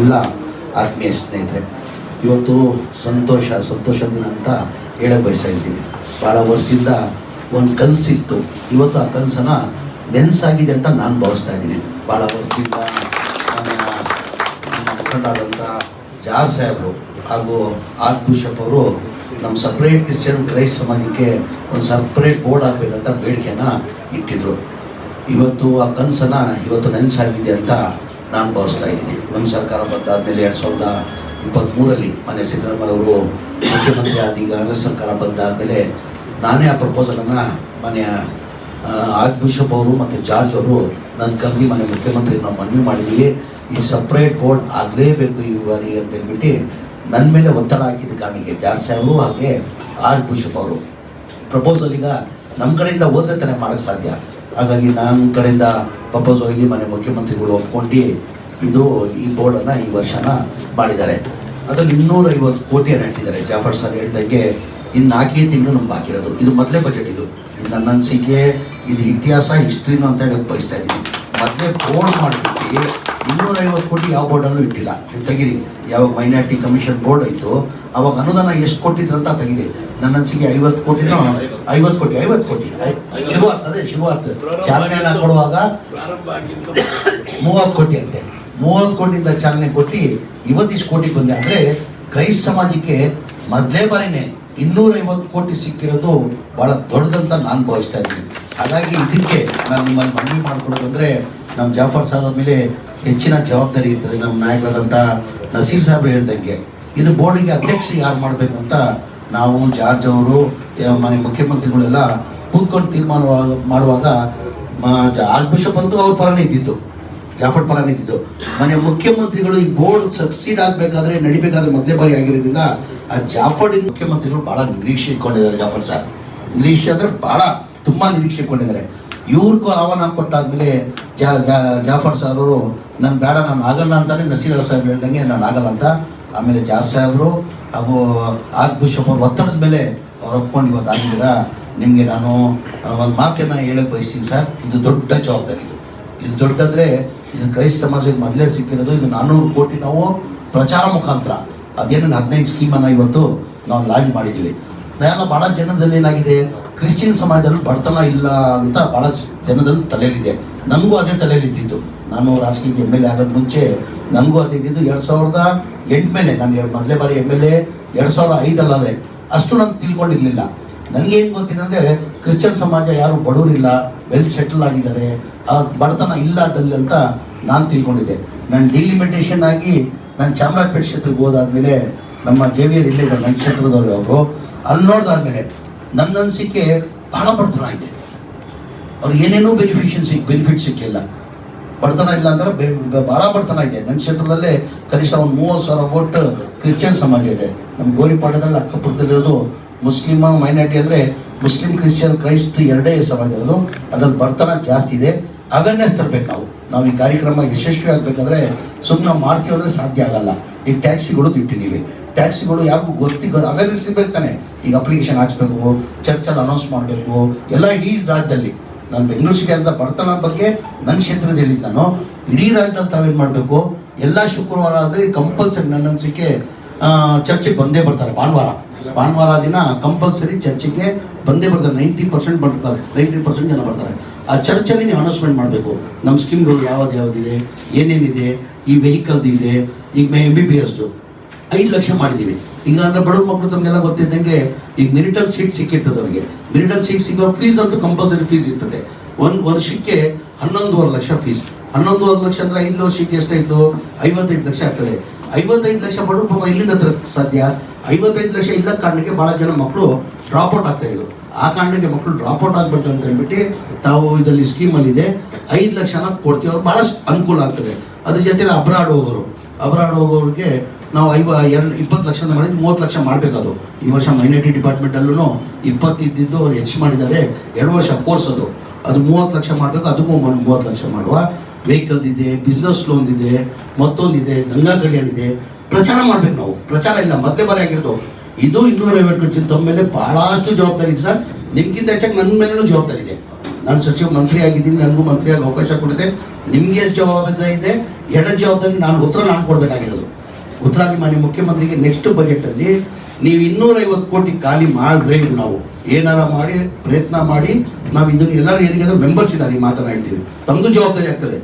ಎಲ್ಲ ಆತ್ಮೀಯ ಸ್ನೇಹಿತರೆ, ಇವತ್ತು ಸಂತೋಷ ಸಂತೋಷ ದಿನ ಅಂತ ಹೇಳಕ್ಕೆ ಬಯಸ್ತಾ ಇದ್ದೀನಿ ಭಾಳ ವರ್ಷದಿಂದ ಒಂದು ಕನಸಿತ್ತು. ಇವತ್ತು ಆ ಕನಸನ್ನು ನೆನಸಾಗಿದೆ ಅಂತ ನಾನು ಭಾವಿಸ್ತಾ ಇದ್ದೀನಿ. ಭಾಳ ವರ್ಷದಿಂದ ನಮ್ಮ ಮುಖಂಡಾದಂಥ ಜಾರ್ ಸಾಹೇಬರು ಹಾಗೂ ಆರ್ ಬಿಷಪ್ ಅವರು ನಮ್ಮ ಸಪ್ರೇಟ್ ಕ್ರಿಶ್ಚಿಯನ್ ಕ್ರೈಸ್ಟ್ ಸಮಾಜಕ್ಕೆ ಒಂದು ಸಪ್ರೇಟ್ ಬೋರ್ಡ್ ಆಗಬೇಕಂತ ಬೇಡಿಕೆನ ಇಟ್ಟಿದ್ರು. ಇವತ್ತು ಆ ಕನಸನ್ನು ಇವತ್ತು ನೆನಸಾಗಿದೆ ಅಂತ ನಾನು ಭಾವಿಸ್ತಾ ಇದ್ದೀನಿ. ನಮ್ಮ ಸರ್ಕಾರ ಬಂದಾದಮೇಲೆ ಎರಡು ಸಾವಿರದ ಇಪ್ಪತ್ತ್ಮೂರಲ್ಲಿ ಮನೆ ಸಿದ್ದರಾಮಯ್ಯ ಅವರು ಮುಖ್ಯಮಂತ್ರಿ ಈಗ ಕಾಂಗ್ರೆಸ್ ಸರ್ಕಾರ ಬಂದಾದಮೇಲೆ ನಾನೇ ಆ ಪ್ರಪೋಸಲನ್ನು ಮನೆಯ ಆರ್ಚ್ ಬಿಷಪ್ ಅವರು ಮತ್ತು ಜಾರ್ಜ್ ಅವರು ನನ್ನ ಕರೆದಿ ಮನೆ ಮುಖ್ಯಮಂತ್ರಿ ನಾವು ಮನವಿ ಮಾಡಿದ್ದೀವಿ ಈ ಸಪ್ರೇಟ್ ಬೋರ್ಡ್ ಆಗಲೇಬೇಕು ಈ ಬಾರಿ ಅಂತ ಹೇಳ್ಬಿಟ್ಟು ನನ್ನ ಮೇಲೆ ಒತ್ತಡ ಹಾಕಿದ ಕಾರಣಕ್ಕೆ ಜಾರ್ಜ್ ಸಾಹೇಬರು ಹಾಗೆ ಆರ್ ಬಿಷಪ್ ಅವರು. ಪ್ರಪೋಸಲ್ ಈಗ ನಮ್ಮ ಕಡೆಯಿಂದ ಹೋದ್ರೆ ತಾನೇ ಮಾಡೋಕ್ಕೆ ಸಾಧ್ಯ. ಹಾಗಾಗಿ ನನ್ನ ಕಡೆಯಿಂದ ಪ್ರಪೋಸಲ್ ಹೋಗಿ ಮನೆ ಮುಖ್ಯಮಂತ್ರಿಗಳು ಒಪ್ಕೊಂಡು ಇದು ಈ ಬೋರ್ಡನ್ನು ಈ ವರ್ಷನ ಮಾಡಿದ್ದಾರೆ. ಅದರಲ್ಲಿ ಇನ್ನೂರೈವತ್ತು ಕೋಟಿ ಕೋಟಿಯನ್ನು ಇಟ್ಟಿದ್ದಾರೆ. ಜಾಫರ್ ಸರ್ ಹೇಳ್ದಂಗೆ ಇನ್ನು ನಾಲ್ಕೇ ತಿಂಗಳು ನಮ್ಗೆ ಬಾಕಿರೋದು ಇದು ಮೊದಲೇ ಬಜೆಟ್ ಇದು. ಇದು ನನ್ನ ಅನಿಸಿಕೆ, ಇದು ಇತಿಹಾಸ, ಹಿಸ್ಟ್ರಿನೂ ಅಂತ ಹೇಳಕ್ಕೆ ಬಯಸ್ತಾ ಇದ್ದೀನಿ. ಮೊದಲೇ ಬೋರ್ಡ್ ಮಾಡಿಬಿಟ್ಟು ಇನ್ನೂರ ಐವತ್ತು ಕೋಟಿ ಯಾವ ಬೋರ್ಡಲ್ಲೂ ಇಟ್ಟಿಲ್ಲ. ನೀವು ತೆಗೀರಿ. ಯಾವ ಮೈನಾರಿಟಿ ಕಮಿಷನ್ ಬೋರ್ಡ್ ಆಯಿತು, ಅವಾಗ ಅನುದಾನ ಎಷ್ಟು ಕೊಟ್ಟಿದ್ರಂತ ತೆಗಿದೆ ನನ್ನ ಅನಿಸಿಕೆ ಐವತ್ತು ಕೋಟಿನೋ, ಐವತ್ತು ಕೋಟಿ ಐವತ್ತು ಕೋಟಿ. ಶುರುವಾತ್ ಅದೇ ಶುರುವಾತ್ ಚಾಲನೆಯನ್ನ ಕೊಡುವಾಗ ಮೂವತ್ತು ಕೋಟಿ ಅಂತೆ. ಮೂವತ್ತು ಕೋಟಿಯಿಂದ ಚಾಲನೆ ಕೊಟ್ಟು ಇವತ್ತಿಷ್ಟು ಕೋಟಿ ಬಂದೆ ಅಂದರೆ ಕ್ರೈಸ್ತ ಸಮಾಜಕ್ಕೆ ಮೊದಲೇ ಬಾರಿನೇ ಇನ್ನೂರ ಐವತ್ತು ಕೋಟಿ ಸಿಕ್ಕಿರೋದು ಭಾಳ ದೊಡ್ಡದಂತ ನಾನು ಭಾವಿಸ್ತಾ ಇದ್ದೀನಿ. ಹಾಗಾಗಿ ಇದಕ್ಕೆ ನಾನು ನಿಮ್ಮಲ್ಲಿ ಮನವಿ ಮಾಡ್ಕೊಳ್ಳೋದಂದ್ರೆ ನಮ್ಮ ಜಾಫರ್ ಸಾಹ್ ಮೇಲೆ ಹೆಚ್ಚಿನ ಜವಾಬ್ದಾರಿ ಇರ್ತದೆ. ನಮ್ಮ ನಾಯಕರಾದಂಥ ನಸೀರ್ ಸಾಹೇಬ್ರು ಹೇಳ್ದಂಗೆ. ಇದು ಬೋರ್ಡಿಗೆ ಅಧ್ಯಕ್ಷ ಯಾರು ಮಾಡಬೇಕಂತ ನಾವು ಜಾರ್ಜ್ ಅವರು ಮನೆ ಮುಖ್ಯಮಂತ್ರಿಗಳೆಲ್ಲ ಕೂತ್ಕೊಂಡು ತೀರ್ಮಾನ ಮಾಡುವಾಗ ಆರ್ ಬಿಷಪ್ ಅಂತ ಅವ್ರ ಪರನೇ ಇದ್ದಿತ್ತು ಜಾಫರ್ ಪರನೇ ಇದ್ದಿದ್ದು. ಮನೆ ಮುಖ್ಯಮಂತ್ರಿಗಳು ಈ ಬೋರ್ಡ್ ಸಕ್ಸೀಡ್ ಆಗಬೇಕಾದ್ರೆ, ನಡಿಬೇಕಾದ್ರೆ ಬಾರಿ ಆಗಿರೋದ್ರಿಂದ ಆ ಜಾಫರ್ ಮುಖ್ಯಮಂತ್ರಿಗಳು ಬಹಳ ನಿರೀಕ್ಷೆ ಇಟ್ಕೊಂಡಿದ್ದಾರೆ ಜಾಫರ್ ಸರ್ ನಿರೀಕ್ಷೆ ಅಂದರೆ ಬಹಳ ತುಂಬ ನಿರೀಕ್ಷೆ ಇಟ್ಕೊಂಡಿದ್ದಾರೆ. ಇವ್ರಿಗೂ ಆಹ್ವಾನ ಕೊಟ್ಟಾದ್ಮೇಲೆ ಜಾ, ಜಾ- ಜಾಫರ್ ಅವರು ನಾನು ಬೇಡ, ನಾನು ಆಗಲ್ಲ ಅಂತಾನೆ ನಸೀರ್ ಸಾಹೇಬ್ ಹೇಳ್ದಂಗೆ ನಾನು ಆಗಲ್ಲ ಅಂತ. ಆಮೇಲೆ ಜಾರ್ ಸಾಹೇಬರು ಹಾಗೂ ಆರ್ ಬಿಷಪ್ ಅವ್ರ ಒತ್ತಡದ ಮೇಲೆ ಅವ್ರು ಒಪ್ಕೊಂಡು ಇವತ್ತು ಆಗಿದ್ದೀರಾ, ನಿಮಗೆ ನಾನು ಒಂದು ಮಾತನ್ನು ಹೇಳಕ್ಕೆ ಬಯಸ್ತೀನಿ ಸರ್. ಇದು ದೊಡ್ಡ ಜವಾಬ್ದಾರಿ ಇದು. ಇದು ದೊಡ್ಡದ್ರೆ ಇದು ಕ್ರೈಸ್ತ ಸಮಾಜಕ್ಕೆ ಮೊದಲೇ ಸಿಕ್ಕಿರೋದು, ಇದು ನಾನ್ನೂರು ಕೋಟಿ ನಾವು ಪ್ರಚಾರ ಮುಖಾಂತರ. ಅದೇನು ಹದಿನೈದು ಸ್ಕೀಮನ್ನು ಇವತ್ತು ನಾವು ಲಾಂಚ್ ಮಾಡಿದ್ದೀವಿ. ನಾನು ಭಾಳ ಜನದಲ್ಲಿ ಏನಾಗಿದೆ? ಕ್ರಿಶ್ಚಿಯನ್ ಸಮಾಜದಲ್ಲಿ ಬಡತನ ಇಲ್ಲ ಅಂತ ಬಹಳ ಜನದಲ್ಲಿ ತಲೆಯಲ್ಲಿದೆ. ನನಗೂ ಅದೇ ತಲೆಯಲ್ಲಿದ್ದಿದ್ದು. ನಾನು ರಾಜಕೀಯ ಎಂ ಎಲ್ ಎ ಆಗೋದು ಮುಂಚೆ ನನಗೂ ಅದೇ ಇದ್ದಿದ್ದು. ಎರಡು ಸಾವಿರದ ಎಂಟು ಮೇಲೆ, ನಾನು ಮೊದಲೇ ಬಾರಿ ಎಂ ಎಲ್ ಎ ಎರಡು ಸಾವಿರದ ಐದಲ್ಲದೆ ಅಷ್ಟು ನಾನು ತಿಳ್ಕೊಂಡಿರಲಿಲ್ಲ. ನನಗೇನು ಗೊತ್ತಿದೆ ಅಂದರೆ, ಕ್ರಿಶ್ಚಿಯನ್ ಸಮಾಜ ಯಾರು ಬಡವರಿಲ್ಲ ವೆಲ್ ಸೆಟಲ್ ಆಗಿದ್ದಾರೆ, ಆ ಬಡತನ ಇಲ್ಲ ಅದಲ್ಲಿ ಅಂತ ನಾನು ತಿಳ್ಕೊಂಡಿದ್ದೆ. ನಾನು ಡಿಲಿಮಿಟೇಷನ್ ಆಗಿ ನಾನು ಚಾಮರಾಜಪೇಟೆ ಕ್ಷೇತ್ರಕ್ಕೆ ಹೋದಾದ್ಮೇಲೆ ನಮ್ಮ ಜೇವಿಯರ್ ಇಲ್ಲೇ ಇದ್ದಾರೆ ನನ್ನ ಕ್ಷೇತ್ರದವರು ಅವರು. ಅಲ್ಲಿ ನೋಡಿದಾದ್ಮೇಲೆ ನನ್ನ ಅನಿಸಿಕೆ ಬಹಳ ಬಡತನ ಇದೆ ಅವ್ರಿಗೆ ಏನೇನೋ ಬೆನಿಫಿಷನ್ ಸಿಕ್ ಬೆನಿಫಿಟ್ ಸಿಕ್ಕಿಲ್ಲ. ಬಡತನ ಇಲ್ಲ ಅಂದ್ರೆ ಬಹಳ ಬಡತನ ಇದೆ. ನನ್ನ ಕ್ಷೇತ್ರದಲ್ಲೇ ಕನಿಷ್ಠ ಒಂದು ಮೂವತ್ತು ಸಾವಿರ ಓಟ್ ಕ್ರಿಶ್ಚಿಯನ್ ಸಮಾಜ ಇದೆ. ನಮ್ಮ ಗೋರಿಪಾಡದಲ್ಲಿ ಅಕ್ಕಪಕ್ಕದಲ್ಲಿರೋದು ಮುಸ್ಲಿಮ ಮೈನಾರಿಟಿ ಅಂದರೆ ಮುಸ್ಲಿಂ ಕ್ರಿಶ್ಚಿಯನ್ ಕ್ರೈಸ್ತ ಎರಡೇ ಸಮಾಜ ಇರೋದು. ಅದ್ರಲ್ಲಿ ಬಡತನ ಜಾಸ್ತಿ ಇದೆ. ಅವೇರ್ನೆಸ್ ತರಬೇಕು ನಾವು. ನಾವು ಈ ಕಾರ್ಯಕ್ರಮ ಯಶಸ್ವಿ ಆಗಬೇಕಾದ್ರೆ ಸುಮ್ಮನೆ ಮಾಡ್ತೀವಿ ಅಂದರೆ ಸಾಧ್ಯ ಆಗಲ್ಲ. ಈ ಟ್ಯಾಕ್ಸಿಗಳು ಇಟ್ಟಿದ್ದೀವಿ ಟ್ಯಾಕ್ಸಿಗಳು ಯಾರಿಗೂ ಗೊತ್ತಿಗೆ ಅವೇರ್ನೆಸ್ ಬೆಳಿತಾನೆ ತಾನೆ ಈಗ ಅಪ್ಲಿಕೇಶನ್ ಹಾಕ್ಸ್ಬೇಕು ಚರ್ಚಲ್ಲಿ ಅನೌನ್ಸ್ ಮಾಡಬೇಕು, ಎಲ್ಲ ಇಡೀ ರಾಜ್ಯದಲ್ಲಿ. ನಾನು ಬೆಂಗಳೂರು ಸಿಟಿ ಅಂತ ಬಡತನ ಬಗ್ಗೆ ನನ್ನ ಕ್ಷೇತ್ರದಲ್ಲಿ ನಾನು ಇಡೀ ರಾಜ್ಯದಲ್ಲಿ ತಾವೇನು ಮಾಡಬೇಕು? ಎಲ್ಲ ಶುಕ್ರವಾರ ಆದರೆ ಕಂಪಲ್ಸರಿ ನನ್ನ ಅನಿಸಿಕೆ ಚರ್ಚೆಗೆ ಬಂದೇ ಬರ್ತಾರೆ, ಭಾನುವಾರ. ಭಾನುವಾರ ದಿನ ಕಂಪಲ್ಸರಿ ಚರ್ಚೆಗೆ ಬಂದೇ ಬರ್ತಾರೆ ನೈಂಟಿ ಪರ್ಸೆಂಟ್ ಬರ್ತಾರೆ ನೈಂಟಿ ಪರ್ಸೆಂಟ್ ಜನ ಬರ್ತಾರೆ. ಆ ಚರ್ಚಲ್ಲಿ ನೀವು ಅನೌನ್ಸ್ಮೆಂಟ್ ಮಾಡಬೇಕು. ನಮ್ಮ ಸ್ಕೀಮ್ಗಳು ಯಾವ್ದು, ಯಾವುದಿದೆ, ಏನೇನಿದೆ, ಈ ವೆಹಿಕಲ್ದು ಇದೆ, ಈಗ ಎಂ ಬಿ ಬಿ ಎಸ್ದು ಐದು ಲಕ್ಷ ಮಾಡಿದ್ದೀವಿ ಈಗ ಅಂದ್ರೆ ಬಡವ್ರ ಮಕ್ಕಳು ತಮಗೆಲ್ಲ ಗೊತ್ತಿದ್ದಂಗೆ ಈಗ ಮೆರಿಟಲ್ ಸೀಟ್ ಸಿಕ್ಕಿರ್ತದೆ ಅವರಿಗೆ. ಮೆರಿಟಲ್ ಸೀಟ್ ಸಿಗೋ ಫೀಸ್ ಅಂತೂ ಕಂಪಲ್ಸರಿ ಫೀಸ್ ಇರ್ತದೆ. ಒಂದು ವರ್ಷಕ್ಕೆ ಹನ್ನೊಂದುವರೆ ಲಕ್ಷ ಫೀಸ್ ಹನ್ನೊಂದುವರೆ ಲಕ್ಷ ಅಂದ್ರೆ ಐದು ವರ್ಷಕ್ಕೆ ಎಷ್ಟಾಯ್ತು? ಐವತ್ತೈದು ಲಕ್ಷ ಆಗ್ತದೆ. ಐವತ್ತೈದು ಲಕ್ಷ ಬಡವ್ರ ಪಾಪ ಇಲ್ಲಿಂದ ತರಕ್ಕೆ ಸಾಧ್ಯ? ಐವತ್ತೈದು ಲಕ್ಷ ಇಲ್ಲ ಕಾರಣಕ್ಕೆ ಭಾಳ ಜನ ಮಕ್ಕಳು ಡ್ರಾಪ್ ಔಟ್ ಆಗ್ತಾ ಇದ್ರು. ಆ ಕಾರಣಕ್ಕೆ ಮಕ್ಕಳು ಡ್ರಾಪ್ ಔಟ್ ಆಗ್ಬಾರ್ದು ಅಂತ ಹೇಳ್ಬಿಟ್ಟು ತಾವು ಇದರಲ್ಲಿ ಸ್ಕೀಮಲ್ಲಿದೆ ಐದು ಲಕ್ಷನ ಕೊಡ್ತೀವಿ. ಅವ್ರು ಭಾಳಷ್ಟು ಅನುಕೂಲ ಆಗ್ತದೆ. ಅದ್ರ ಜೊತೆ ಅಬ್ರಾಡ್ ಹೋಗೋರು. ಅಬ್ರಾಡ್ ಹೋಗೋರಿಗೆ ನಾವು ಐವ ಎರಡು ಇಪ್ಪತ್ತು ಲಕ್ಷದ ಮಾಡಿದ್ದು ಮೂವತ್ತು ಲಕ್ಷ ಮಾಡಬೇಕದು. ಈ ವರ್ಷ ಮೈನಾರಿಟಿ ಡಿಪಾರ್ಟ್ಮೆಂಟಲ್ಲೂ ಇಪ್ಪತ್ತು ಇದ್ದಿದ್ದು ಅವ್ರು ಹೆಚ್ಚು ಮಾಡಿದ್ದಾರೆ. ಎರಡು ವರ್ಷ ಕೋರ್ಸ್ ಅದು. ಅದು ಮೂವತ್ತು ಲಕ್ಷ ಮಾಡಬೇಕು, ಅದಕ್ಕೂ ಮೂವತ್ತು ಲಕ್ಷ ಮಾಡುವ. ವೆಹಿಕಲ್ ಇದೆ ಬಿಸ್ನೆಸ್ ಲೋನ್ ಇದೆ, ಮತ್ತೊಂದಿದೆ, ಗಂಗಾ ಕಲ್ಯಾಣ ಇದೆ. ಪ್ರಚಾರ ಮಾಡ್ಬೇಕು ನಾವು. ಪ್ರಚಾರ ಇಲ್ಲ, ಮತ್ತೆ ಬರೀ ಆಗಿರೋದು. ಇದು ಇನ್ನೂರ ಐವತ್ತು ಕೋಟಿ ತಮ್ಮ ಮೇಲೆ ಬಹಳಷ್ಟು ಜವಾಬ್ದಾರಿ ಇದೆ ಸರ್. ನಿಮ್ಗಿಂತ ಹೆಚ್ಚಾಗಿ ನನ್ನ ಮೇಲೂ ಜವಾಬ್ದಾರಿ ಇದೆ. ನಾನು ಸಚಿವ ಮಂತ್ರಿ ಆಗಿದ್ದೀನಿ, ನನಗೂ ಮಂತ್ರಿಯಾಗಿ ಅವಕಾಶ ಕೊಟ್ಟಿದೆ. ನಿಮ್ಗೆ ಜವಾಬ್ದಾರಿ ಇದೆ? ಎಡ ಜವಾಬ್ದಾರಿ ನಾನು ಉತ್ತರ ನಾನು ಕೊಡಬೇಕಾಗಿರೋದು. ಉತ್ತರ ನಿಮ್ಮ ಮಾನ್ಯ ಮುಖ್ಯಮಂತ್ರಿಗೆ ನೆಕ್ಸ್ಟ್ ಬಜೆಟಲ್ಲಿ ನೀವು ಇನ್ನೂರೈವತ್ತು ಕೋಟಿ ಖಾಲಿ ಮಾಡಿದ್ರೆ ಇದು ನಾವು. ಏನಾರ ಮಾಡಿ, ಪ್ರಯತ್ನ ಮಾಡಿ, ನಾವು ಇದನ್ನು ಎಲ್ಲರೂ ಏನಿಗೆ ಮೆಂಬರ್ಸ್ ಇದ್ದಾರೆ ಈ ಮಾತನ್ನ ಹೇಳ್ತೀವಿ ತಮ್ಮದು ಜವಾಬ್ದಾರಿ ಆಗ್ತದೆ.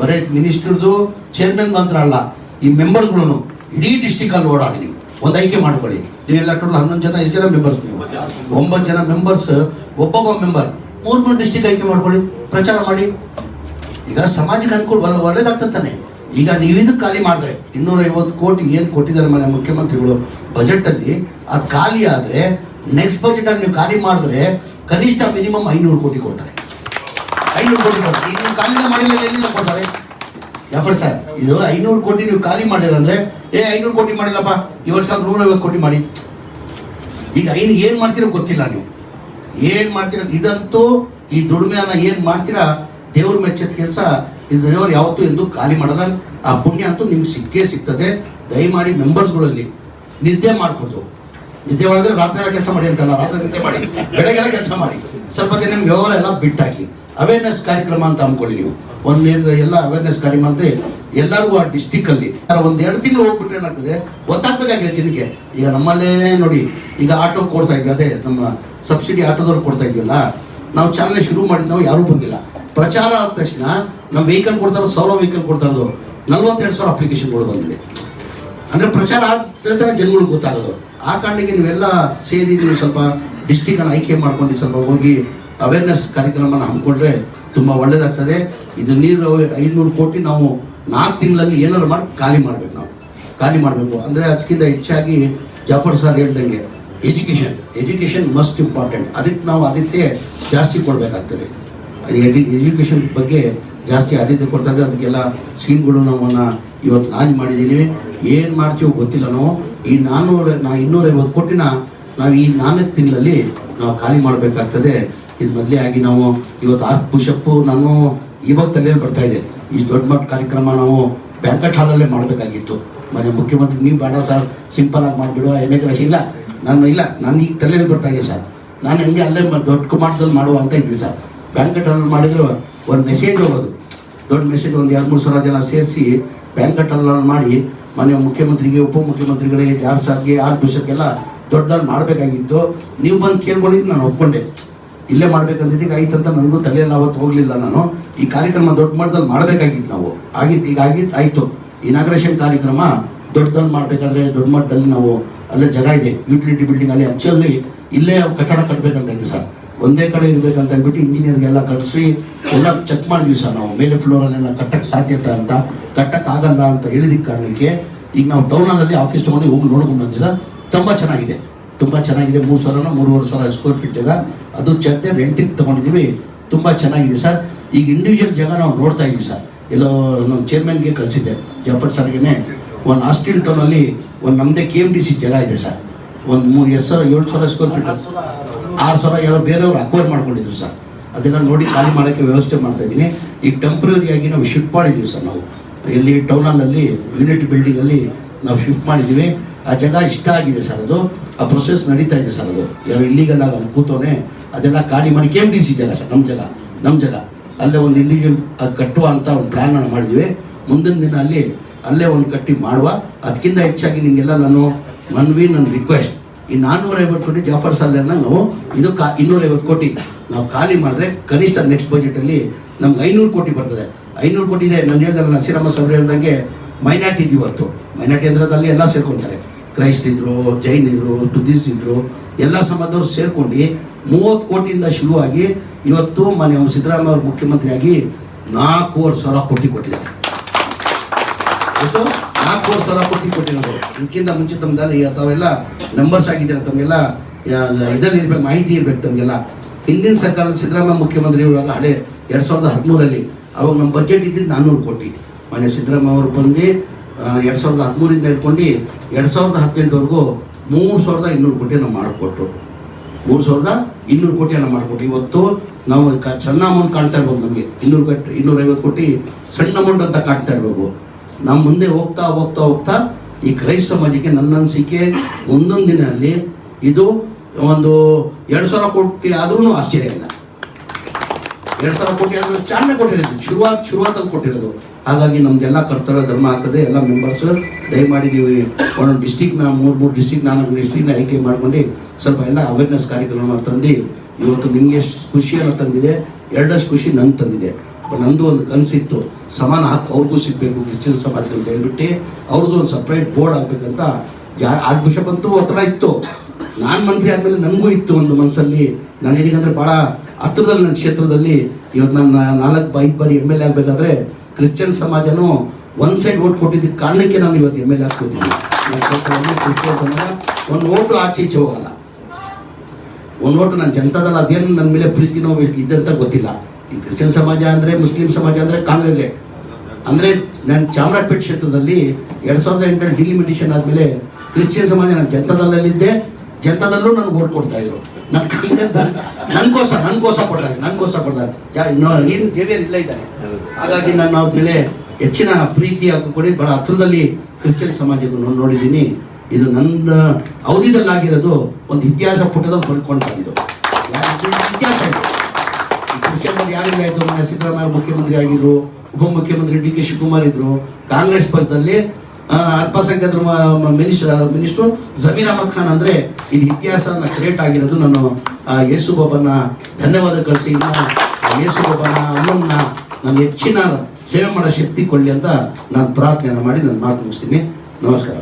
ಬರೇ ಮಿನಿಸ್ಟರ್ದು ಚೇರ್ಮನ್ ಮಾತ್ರ ಅಲ್ಲ, ಈ ಮೆಂಬರ್ಸ್ಗಳನ್ನು ಇಡೀ ಡಿಸ್ಟಿಕಲ್ಲಿ ಓಡಾಡಿ ನೀವು. ಒಂದು ಆಯ್ಕೆ ಮಾಡ್ಕೊಳ್ಳಿ. ನೀವೆಲ್ಲ ಟೋಟಲ್ ಹನ್ನೊಂದು ಜನ, ಎಷ್ಟು ಜನ ಮೆಂಬರ್ಸ್ ನೀವು? ಒಂಬತ್ತು ಜನ ಮೆಂಬರ್ಸ್ ಒಬ್ಬೊಬ್ಬ ಮೆಂಬರ್ ಮೂರು ಮೂರು ಡಿಸ್ಟಿಕ್ ಆಯ್ಕೆ ಮಾಡ್ಕೊಳ್ಳಿ, ಪ್ರಚಾರ ಮಾಡಿ. ಈಗ ಸಮಾಜಕ್ಕೆ ಅನುಕೂಲ, ಒಳ್ಳೆ ಒಳ್ಳೇದಾಗ್ತದೆ ತಾನೆ. ಈಗ ನೀವಿದು ಖಾಲಿ ಮಾಡಿದ್ರೆ ಇನ್ನೂರೈವತ್ತು ಕೋಟಿ ಏನು ಕೊಟ್ಟಿದ್ದಾರೆ ಮನೆ ಮುಖ್ಯಮಂತ್ರಿಗಳು ಬಜೆಟಲ್ಲಿ? ಅದು ಖಾಲಿ ಆದರೆ ನೆಕ್ಸ್ಟ್ ಬಜೆಟಲ್ಲಿ ನೀವು ಖಾಲಿ ಮಾಡಿದ್ರೆ ಕನಿಷ್ಠ ಮಿನಿಮಮ್ ಐನೂರು ಕೋಟಿ ಕೊಡ್ತಾರೆ. ಐನೂರು ಕೋಟಿ ಕೊಡ್ತಾರೆ. ಈಗ ನೀವು ಖಾಲಿ ಮಾಡಿಲ್ಲ ಎಲ್ಲಿಂದ ಕೊಡ್ತಾರೆ? ಜಾಫರ್ ಸರ್ ಇದು ಐನೂರು ಕೋಟಿ ನೀವು ಖಾಲಿ ಮಾಡಿಲ್ಲ ಅಂದ್ರೆ, ಏ, ಐನೂರು ಕೋಟಿ ಮಾಡಿಲ್ಲಪ್ಪ, ಈ ವರ್ಷ ನೂರೈವತ್ತು ಕೋಟಿ ಮಾಡಿ. ಈಗ ಐನು ಏನು ಮಾಡ್ತೀರೋ ಗೊತ್ತಿಲ್ಲ ನೀವು. ಏನು ಮಾಡ್ತೀರ, ಇದಂತೂ ಈ ದುಡಿಮೆಯನ್ನ ಏನು ಮಾಡ್ತೀರಾ, ದೇವ್ರ ಮೆಚ್ಚಿದ ಕೆಲಸ ಇದು ದೇವರು ಯಾವತ್ತೂ ಎಂದು ಖಾಲಿ ಮಾಡಲ್ಲ. ಆ ಪುಣ್ಯ ಅಂತೂ ನಿಮ್ಗೆ ಸಿಕ್ಕೇ ಸಿಗ್ತದೆ. ದಯಮಾಡಿ ಮೆಂಬರ್ಸ್ಗಳಲ್ಲಿ ನಿದ್ದೆ ಮಾಡಿಕೊಡ್ದು. ನಿದ್ದೆ ಮಾಡಿದ್ರೆ ರಾತ್ರಿ ಕೆಲಸ ಮಾಡಿ ಅಂತಲ್ಲ, ರಾತ್ರಿ ನಿದ್ದೆ ಮಾಡಿ. ಬೆಳಗ್ಗೆಲ್ಲ ಕೆಲಸ ಮಾಡಿ. ಸ್ವಲ್ಪ ದಿನ ನಿಮ್ಗೆ ವ್ಯವಹಾರ ಎಲ್ಲ ಬಿಟ್ಟಾಕಿ. ಅವೇರ್ನೆಸ್ ಕಾರ್ಯಕ್ರಮ ಅಂತ ಅಂದ್ಕೊಳ್ಳಿ ನೀವು. ಒಂದು ಎಲ್ಲ ಅವೇರ್ನೆಸ್ ಕಾರ್ಯಕ್ರಮ ಅಂತ ಎಲ್ಲರಿಗೂ ಆ ಡಿಸ್ಟಿಕ್ ಅಲ್ಲಿ. ಒಂದ್ ಎರಡು ತಿಂಗಳು ಹೋಗ್ಬಿಟ್ರೆ ಏನಾಗ್ತದೆ? ಗೊತ್ತಾಗ್ಬೇಕಾಗಿದೆ ತಿನ್ನಕ್ಕೆ ಈಗ ನಮ್ಮಲ್ಲೇ ನೋಡಿ, ಈಗ ಆಟೋ ಕೊಡ್ತಾ ಇದ್ವಿ. ಅದೇ ನಮ್ಮ ಸಬ್ಸಿಡಿ ಆಟೋದವ್ರು ಕೊಡ್ತಾ ಇದೀವಲ್ಲ ನಾವು ಚಾನಲ್ ಶುರು ಮಾಡಿದ್ ನಾವು ಯಾರೂ ಬಂದಿಲ್ಲ. ಪ್ರಚಾರ ಆದ ತಕ್ಷಣ ನಮ್ಮ ವೆಹಿಕಲ್ ಕೊಡ್ತಾರೋ ಸೌರ ವೆಹಿಕಲ್ ಕೊಡ್ತಾರದು ನಲ್ವತ್ತೆರಡು ಸಾವಿರ ಅಪ್ಲಿಕೇಶನ್ಗಳು ಬಂದಿದೆ. ಅಂದ್ರೆ ಪ್ರಚಾರ ಆದ ಥರ ಜನಗಳಿಗೆ ಗೊತ್ತಾಗೋದು. ಆ ಕಾರಣಕ್ಕೆ ನೀವೆಲ್ಲ ಸೇರಿ ನೀವು ಸ್ವಲ್ಪ ಡಿಸ್ಟಿಕ್ ಅನ್ನು ಆಯ್ಕೆ ಮಾಡ್ಕೊಂಡು ಸ್ವಲ್ಪ ಹೋಗಿ ಅವೇರ್ನೆಸ್ ಕಾರ್ಯಕ್ರಮನ ಹಮ್ಮಿಕೊಂಡ್ರೆ ತುಂಬಾ ಒಳ್ಳೇದಾಗ್ತದೆ. ಇದು ನೀರು ಐನೂರು ಕೋಟಿ ನಾವು ನಾಲ್ಕು ತಿಂಗಳಲ್ಲಿ ಏನಾದ್ರು ಮಾಡಿ, ಖಾಲಿ ಮಾಡ್ಬೇಕು ನಾವು. ಖಾಲಿ ಮಾಡಬೇಕು. ಅಂದ್ರೆ ಅದಕ್ಕಿಂತ ಹೆಚ್ಚಾಗಿ ಜಾಫರ್ ಸರ್ ಹೇಳ್ದಂಗೆ ಎಜುಕೇಷನ್ ಎಜುಕೇಷನ್ ಮಸ್ಟ್ ಇಂಪಾರ್ಟೆಂಟ್ ಅದಕ್ಕೆ ನಾವು ಆದ್ಯತೆ ಜಾಸ್ತಿ ಕೊಡಬೇಕಾಗ್ತದೆ. ಎಜುಕೇಷನ್ ಬಗ್ಗೆ ಜಾಸ್ತಿ ಆದ್ಯತೆ ಕೊಡ್ತಾ ಇದ್ದೆ ಅದಕ್ಕೆಲ್ಲ ಸ್ಕೀಮ್ಗಳು ನಾವನ್ನ ಇವತ್ತು ಲಾಂಚ್ ಮಾಡಿದ್ದೀವಿ ಏನು ಮಾಡ್ತೀವೋ ಗೊತ್ತಿಲ್ಲ ನಾವು ಈ ನಾನ್ನೂರ ನಾ ಇನ್ನೂರೈವತ್ತು ಕೋಟಿನ ನಾವು ಈ ನಾಲ್ಕು ತಿಂಗಳಲ್ಲಿ ನಾವು ಖಾಲಿ ಮಾಡಬೇಕಾಗ್ತದೆ. ಇದು ಮೊದಲೇ ಆಗಿ ನಾವು ಇವತ್ತು ಆರ್ ಪುಷಪ್ಪು ನಾನು ಇವಾಗ ತಲೆಯಲ್ಲಿ ಬರ್ತಾ ಇದೆ. ಈ ದೊಡ್ಡ ಮಟ್ಟ ಕಾರ್ಯಕ್ರಮ ನಾವು ಬ್ಯಾಂಕಟ್ ಹಾಲಲ್ಲೇ ಮಾಡಬೇಕಾಗಿತ್ತು. ಮನೆ ಮುಖ್ಯಮಂತ್ರಿ, ನೀವು ಬೇಡ ಸರ್, ಸಿಂಪಲ್ ಆಗಿ ಮಾಡಿಬಿಡುವ ಎಣ್ಣೆಗ್ರಶ್ ಇಲ್ಲ. ನಾನು ಇಲ್ಲ, ನಾನು ಈಗ ತಲೆಯಲ್ಲಿ ಬರ್ತಾ ಇದೆ ಸರ್. ನಾನು ಹೆಂಗೆ ಅಲ್ಲೇ ದೊಡ್ಡ ಕುಮಾರದಲ್ಲಿ ಮಾಡುವ ಅಂತ ಇದ್ವಿ ಸರ್. ಬ್ಯಾಂಕಟ್ ಹಾಲಲ್ಲಿ ಮಾಡಿದ್ರೆ ಒಂದು ಮೆಸೇಜ್ ಹೋಗೋದು. ದೊಡ್ಡ ಮೆಸೇಜ್ ಒಂದು ಎರಡು ಮೂರು ಸಾವಿರ ಜನ ಸೇರಿಸಿ ಬ್ಯಾಂಕ್ ಕಟ್ಟಲ್ಲ ಮಾಡಿ ಮನೆ ಮುಖ್ಯಮಂತ್ರಿಗೆ, ಉಪಮುಖ್ಯಮಂತ್ರಿಗಳಿಗೆ ಜಾರ್ ಸಾರ್ಗೆ, ಆರ್ ಬಿಷಪ್ಗೆಲ್ಲ ದೊಡ್ಡದಾಗಿ ಮಾಡಬೇಕಾಗಿತ್ತು. ನೀವು ಬಂದು ಕೇಳ್ಕೊಂಡಿದ್ದು ನಾನು ಒಪ್ಕೊಂಡೆ. ಇಲ್ಲೇ ಮಾಡ್ಬೇಕಂತಿದ್ದೀಗ ಆಯ್ತು ಅಂತ ನನಗೂ ತಲೆಯಲ್ಲಿ ಅವತ್ತು ಹೋಗಲಿಲ್ಲ ನಾನು. ಈ ಕಾರ್ಯಕ್ರಮ ದೊಡ್ಡ ಮಟ್ಟದಲ್ಲಿ ಮಾಡಬೇಕಾಗಿತ್ತು ನಾವು. ಆಗಿತ್ತು ಈಗ ಆಗಿತ್ತು ಆಯ್ತು. ಇನಾಗ್ರೇಷನ್ ಕಾರ್ಯಕ್ರಮ ದೊಡ್ಡದಲ್ಲಿ ಮಾಡಬೇಕಾದ್ರೆ ದೊಡ್ಡ ಮಟ್ಟದಲ್ಲಿ ನಾವು ಅಲ್ಲೇ ಜಾಗ ಇದೆ. ಯುಟಿಲಿಟಿ ಬಿಲ್ಡಿಂಗ್ ಅಲ್ಲಿ ಆಕ್ಚುಲಿ ಇಲ್ಲೇ ಕಟ್ಟಡ ಕಟ್ಟಬೇಕಂತ ಇದೆ ಸರ್. ಒಂದೇ ಕಡೆ ಇರ್ಬೇಕಂತ ಹೇಳ್ಬಿಟ್ಟು ಇಂಜಿನಿಯರ್ಗೆಲ್ಲ ಕಟ್ಸಿ ಎಲ್ಲ ಚೆಕ್ ಮಾಡಿದ್ವಿ ಸರ್ ನಾವು. ಮೇಲೆ ಫ್ಲೋರಲ್ಲೆಲ್ಲ ಕಟ್ಟಕ್ಕೆ ಸಾಧ್ಯತೆ ಅಂತ. ಕಟ್ಟಕ್ಕೆ ಆಗಲ್ಲ ಅಂತ ಹೇಳಿದ ಕಾರಣಕ್ಕೆ ಈಗ ನಾವು ಟೌನಲ್ಲಿ ಆಫೀಸ್ ತೊಗೊಂಡು ಹೋಗಿ ನೋಡ್ಕೊಂಡು ಸರ್. ತುಂಬ ಚೆನ್ನಾಗಿದೆ. ತುಂಬ ಚೆನ್ನಾಗಿದೆ. ಮೂರು ಸಾವಿರನ ಮೂರುವರೆ ಸಾವಿರ ಸ್ಕ್ವೇರ್ ಫೀಟ್ ಜಾಗ. ಅದು ಚರ್ತೆ ರೆಂಟಿಗೆ ತೊಗೊಂಡಿದ್ದೀವಿ. ತುಂಬ ಚೆನ್ನಾಗಿದೆ ಸರ್. ಈಗ ಇಂಡಿವಿಜುವಲ್ ಜಾಗ ನಾವು ನೋಡ್ತಾ ಇದ್ದೀವಿ ಸರ್. ಎಲ್ಲೋ ನಮ್ಮ ಚೇರ್ಮನ್ಗೆ ಕಳಿಸಿದ್ದೆ. ಜಫರ್ ಸರ್ಗೆ ಒಂದು ಹಾಸ್ಟಿಲ್ ಟೌನಲ್ಲಿ ಒಂದು ನಮ್ಮದೇ ಕೆ ಎಂ ಡಿ ಸಿ ಜಾಗ ಇದೆ ಸರ್. ಒಂದು ಮೂ ಎಷ್ಟು ಸಾವಿರ ಏಳು ಸಾವಿರ ಸ್ಕ್ವೇರ್ ಫೀಟ್ ಆರು ಸಾವಿರ ಯಾರೋ ಬೇರೆಯವರು ಅಕ್ವೈರ್ ಮಾಡ್ಕೊಂಡಿದ್ರು ಸರ್. ಅದೆಲ್ಲ ನೋಡಿ ಖಾಲಿ ಮಾಡೋಕ್ಕೆ ವ್ಯವಸ್ಥೆ ಮಾಡ್ತಾ ಇದ್ದೀನಿ. ಈಗ ಟೆಂಪ್ರರಿಯಾಗಿ ನಾವು ಶಿಫ್ಟ್ ಮಾಡಿದ್ದೀವಿ ಸರ್ ನಾವು. ಇಲ್ಲಿ ಟೌನ್ ಹಾಲಲ್ಲಿ ಯೂನಿಟ್ ಬಿಲ್ಡಿಂಗಲ್ಲಿ ನಾವು ಶಿಫ್ಟ್ ಮಾಡಿದ್ದೀವಿ ಆ ಜಾಗ ಇಷ್ಟ ಆಗಿದೆ ಸರ್ ಅದು. ಆ ಪ್ರೊಸೆಸ್ ನಡೀತಾ ಇದೆ ಸರ್ ಅದು. ಯಾರು ಇಲ್ಲಿಗೆಲ್ಲ ಅಲ್ಲಿ ಕೂತವನೆ, ಅದೆಲ್ಲ ಖಾಲಿ ಮಾಡಿ ಕೆ ಎಂ ಡಿ ಸಿ ಜಾಗ ಸರ್ ನಮ್ಮ ಜಾಗ ನಮ್ಮ ಜಾಗ. ಅಲ್ಲೇ ಒಂದು ಇಂಡಿವಿಜುವಲ್ ಕಟ್ಟುವ ಅಂತ ಒಂದು ಪ್ಲ್ಯಾನ್ ಮಾಡಿದ್ವಿ. ಮುಂದಿನ ದಿನ ಅಲ್ಲಿ ಅಲ್ಲೇ ಒಂದು ಕಟ್ಟಿ ಮಾಡುವ. ಅದಕ್ಕಿಂತ ಹೆಚ್ಚಾಗಿ ನಿಮಗೆಲ್ಲ ನಾನು ಮನ್ವಿ ನನ್ನ ರಿಕ್ವೆಸ್ಟ್ ಈ ನಾನ್ನೂರೈವತ್ತು ಕೋಟಿ ಜಾಫರ್ ಸಾಲನ್ನ ನಾವು ಇದು ಕಾ ಇನ್ನೂರೈವತ್ತು ಕೋಟಿ. ನಾವು ಖಾಲಿ ಮಾಡಿದ್ರೆ ಕನಿಷ್ಠ ನೆಕ್ಸ್ಟ್ ಬಜೆಟಲ್ಲಿ ನಮ್ಗೆ ಐನೂರು ಕೋಟಿ ಬರ್ತದೆ. ಐನೂರು ಕೋಟಿ ಇದೆ. ನಾನು ಹೇಳ್ದಲ್ಲ ನಸೀರಮ್ಮ ಸಭೆ ಹೇಳ್ದಂಗೆ ಮೈನಾರ್ಟಿ ಇವತ್ತು. ಮೈನಾರ್ಟಿ ಅಂದ್ರೆ ಅಲ್ಲಿ ಎಲ್ಲ ಸೇರ್ಕೊಂತಾರೆ. ಕ್ರೈಸ್ಟ್ ಇದ್ರು, ಜೈನ್ ಇದ್ರು, ಬುದ್ಧಿಸ್ಟ್ ಇದ್ರು, ಎಲ್ಲ ಸಮಾಜದವ್ರು ಸೇರ್ಕೊಂಡು ಮೂವತ್ತು ಕೋಟಿಯಿಂದ ಶುರುವಾಗಿ ಇವತ್ತು ಮನೆ ಸಿದ್ದರಾಮಯ್ಯ ಅವರು ಮುಖ್ಯಮಂತ್ರಿಯಾಗಿ ನಾಲ್ಕೂವರೆ ಸಾವಿರ ಕೋಟಿ ಕೊಟ್ಟಿದ್ದಾರೆ. ಎಷ್ಟು ನಾಲ್ಕೂವರೆ ಸಾವಿರ ಕೋಟಿ ಕೊಟ್ಟಿರೋದು ಇದಕ್ಕಿಂತ ಮುಂಚೆ ತಮ್ಮದಲ್ಲಿ ತಾವೆಲ್ಲ ನಂಬರ್ಸ್ ಆಗಿದ್ದೀರ, ತಮಗೆಲ್ಲ ಇದರಲ್ಲಿ ಇರ್ಬೇಕು, ಮಾಹಿತಿ ಇರ್ಬೇಕು ತಮಗೆಲ್ಲ. ಹಿಂದಿನ ಸರ್ಕಾರ ಸಿದ್ದರಾಮಯ್ಯ ಮುಖ್ಯಮಂತ್ರಿ ಇವಾಗ ಹಳೆ ಎರಡು ಸಾವಿರದ ಹದಿಮೂರಲ್ಲಿ ಅವಾಗ ನಮ್ಮ ಬಜೆಟ್ ಇದ್ದಿದ್ದು ನಾನ್ನೂರು ಕೋಟಿ. ಮನೆ ಸಿದ್ದರಾಮಯ್ಯ ಅವರು ಬಂದು ಎರಡು ಸಾವಿರದ ಹದಿಮೂರಿಂದ ಇಟ್ಕೊಂಡು ಎರಡು ಸಾವಿರದ ಹದಿನೆಂಟುವರೆಗೂ ಮೂರು ಸಾವಿರದ ಇನ್ನೂರು ಕೋಟಿ ನಾವು ಮಾಡಿಕೊಟ್ರು. ಮೂರು ಸಾವಿರದ ಇನ್ನೂರು ಕೋಟಿಯನ್ನು ಮಾಡಿಕೊಟ್ಟು ಇವತ್ತು ನಾವು ಕ- ಸಣ್ಣ ಅಮೌಂಟ್ ಕಾಣ್ತಾ ಇರ್ಬೋದು ನಮಗೆ. ಇನ್ನೂರು ಕಟ್, ಇನ್ನೂರೈವತ್ತು ಕೋಟಿ ಸಣ್ಣ ಅಮೌಂಟ್ ಅಂತ ಕಾಣ್ತಾ ಇರ್ಬೇಕು ನಮ್ಮ ಮುಂದೆ ಹೋಗ್ತಾ ಹೋಗ್ತಾ ಹೋಗ್ತಾ ಈ ಕ್ರೈಸ್ತ ಸಮಾಜಕ್ಕೆ ನನ್ನ ಅನಿಸಿಕೆ ಮುಂದೊಂದು ದಿನದಲ್ಲಿ ಇದು ಒಂದು ಎರಡು ಸಾವಿರ ಕೋಟಿ ಆದ್ರೂ ಆಶ್ಚರ್ಯ ಇಲ್ಲ. ಎರಡು ಸಾವಿರ ಕೋಟಿ ಆದ್ರೂ ಚಾಲನೆ ಕೊಟ್ಟಿರೋದು, ಶುರುವಾತ್, ಶುರುವಾತಲ್ಲಿ ಕೊಟ್ಟಿರೋದು. ಹಾಗಾಗಿ ನಮ್ದೆಲ್ಲ ಕರ್ತವ್ಯ, ಧರ್ಮ ಆಗ್ತದೆ, ಎಲ್ಲ ಮೆಂಬರ್ಸ್ ದಯಮಾಡಿ ನೀವು ಒಂದೊಂದು ಡಿಸ್ಟಿಕ್ನ ಮೂರು ಮೂರು ಡಿಸ್ಟಿಕ್ ನಾಲ್ಕು ಡಿಸ್ಟಿಕ್ನ ಆಯ್ಕೆ ಮಾಡ್ಕೊಂಡು ಸ್ವಲ್ಪ ಎಲ್ಲ ಅವೇರ್ನೆಸ್ ಕಾರ್ಯಕ್ರಮ ತಂದು ಇವತ್ತು ನಿಮಗೆ ಖುಷಿಯನ್ನು ತಂದಿದೆ, ಎರಡಷ್ಟು ಖುಷಿ ನಂಗೆ ತಂದಿದೆ. ನಂದು ಒಂದು ಕನಸಿತ್ತು. ಸಮಾನ ಹಕ್ಕು ಅವ್ರಿಗೂ ಸಿಗಬೇಕು, ಕ್ರಿಶ್ಚಿಯನ್ ಸಮಾಜಕ್ಕೆ ಅಂತ ಹೇಳ್ಬಿಟ್ಟು ಅವ್ರದ್ದು ಒಂದು ಸಪ್ರೇಟ್ ಬೋರ್ಡ್ ಆಗಬೇಕಂತ ಯಾರು ಆರ್ಟ್ ಅಂತೂ ಒತ್ತಡ ಇತ್ತು. ನಾನು ಮಂತ್ರಿ ಆದಮೇಲೆ ನನಗೂ ಇತ್ತು ಒಂದು ಮನಸ್ಸಲ್ಲಿ. ನಾನು ಹೇಳಿಗಂದ್ರೆ ಭಾಳ ಹತ್ತಿರದಲ್ಲಿ ನನ್ನ ಕ್ಷೇತ್ರದಲ್ಲಿ ಇವತ್ತು ನಾನು ನಾಲ್ಕು ಐದು ಬಾರಿ ಎಂ ಎಲ್ ಎ ಆಗಬೇಕಾದ್ರೆ ಕ್ರಿಶ್ಚಿಯನ್ ಸಮಾಜನೂ ಒಂದು ಸೈಡ್ ಓಟ್ ಕೊಟ್ಟಿದ್ದಕ್ಕೆ ಕಾರಣಕ್ಕೆ ನಾನು ಇವತ್ತು ಎಂ ಎಲ್ ಎ ನನ್ನ ಕ್ಷೇತ್ರದಲ್ಲಿ ಕ್ರಿಶ್ಚಿಯನ್ ಸಮಾಜ ಒಂದು ಓಟು ಆಚೆ ಈಚೆ ಹೋಗಲ್ಲ. ಒಂದು ಓಟು ನಾನು ಜನತಾದಲ್ಲ ಅದೇನು ನನ್ನ ಮೇಲೆ ಪ್ರೀತಿನೋ ಇದೆ ಅಂತ ಗೊತ್ತಿಲ್ಲ. ಕ್ರಿಶ್ಚಿಯನ್ ಸಮಾಜ ಅಂದರೆ, ಮುಸ್ಲಿಂ ಸಮಾಜ ಅಂದರೆ ಕಾಂಗ್ರೆಸ್ಸೇ. ಅಂದರೆ ನಾನು ಚಾಮರಾಜಪೇಟೆ ಕ್ಷೇತ್ರದಲ್ಲಿ ಎರಡು ಸಾವಿರದ ಎಂಟರಲ್ಲಿ ಡಿಲಿಮಿಟೇಷನ್ ಆದಮೇಲೆ ಕ್ರಿಶ್ಚಿಯನ್ ಸಮಾಜ ನಾನು ಜನತಾದಲ್ಲಿದ್ದೆ ಜನತಾದಲ್ಲೂ ನನಗೆ ಓಟ್ ಕೊಡ್ತಾ ಇದ್ರು. ನನ್ನ ಕಾಂಗ್ರೆಸ್ ನನಗೋಸ ನನಗೋಸ ಕೊಡ್ತಾ ಇದ್ರು ನನಗೋಸ ಕೊಡ್ತಾ ಇದ್ರು ಏನು ಜೇವಿಯರ್ ಇಲ್ಲ ಇದ್ದಾರೆ. ಹಾಗಾಗಿ ನಾನು ಅವ್ರ ಮೇಲೆ ಹೆಚ್ಚಿನ ಪ್ರೀತಿ ಕೊಡಿ ಬಹಳ ಹತ್ರದಲ್ಲಿ ಕ್ರಿಶ್ಚಿಯನ್ ಸಮಾಜಕ್ಕೂ ನಾನು ನೋಡಿದ್ದೀನಿ. ಇದು ನನ್ನ ಅವಧಿದಲ್ಲಾಗಿರೋದು ಒಂದು ಇತಿಹಾಸ ಪುಟದಲ್ಲಿ ಬರ್ಕೊಂಡು ಬಂದಿದ್ದು. ಇತಿಹಾಸ ಇದು. ಕ್ರಿಶ್ಚಿಯನ್ ಯಾರಿಲ್ಲ ಆಯ್ತು ಮೊನ್ನೆ ಸಿದ್ದರಾಮಯ್ಯ ಮುಖ್ಯಮಂತ್ರಿ ಆಗಿದ್ರು, ಉಪಮುಖ್ಯಮಂತ್ರಿ ಡಿ ಕೆ ಶಿವಕುಮಾರ್ ಇದ್ರು, ಕಾಂಗ್ರೆಸ್ ಪಕ್ಷದಲ್ಲಿ ಅಲ್ಪಸಂಖ್ಯಾತರು ಮಿನಿಸ್ಟರ್ ಜಮೀರ್ ಅಹಮದ್ ಖಾನ್ ಅಂದ್ರೆ ಇದು ಇತಿಹಾಸ ಕ್ರಿಯೇಟ್ ಆಗಿರೋದು ನಾನು ಯೇಸು ಬಾಬನ ಧನ್ಯವಾದ ಕಳಿಸಿ ಯೇಸು ಬಾಬನ ಅಮ್ಮನ್ನ ನಾನು ಹೆಚ್ಚಿನ ಸೇವೆ ಮಾಡೋ ಶಕ್ತಿ ಕೊಡಲಿ ಅಂತ ನಾನು ಪ್ರಾರ್ಥನೆ ಮಾಡಿ ನನ್ನ ಮಾತು ಮುಗಿಸ್ತೀನಿ. ನಮಸ್ಕಾರ.